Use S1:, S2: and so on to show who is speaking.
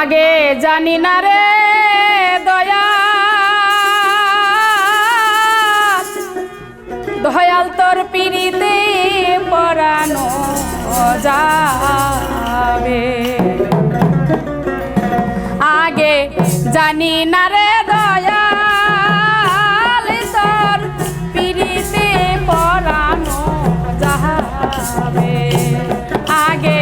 S1: আগে জানি না রে দয়া। দয়াল তোর পিড়িতে পরানো যাবে। আগে জানি না রে দয়াল তোর পিড়িতে পরানো আগে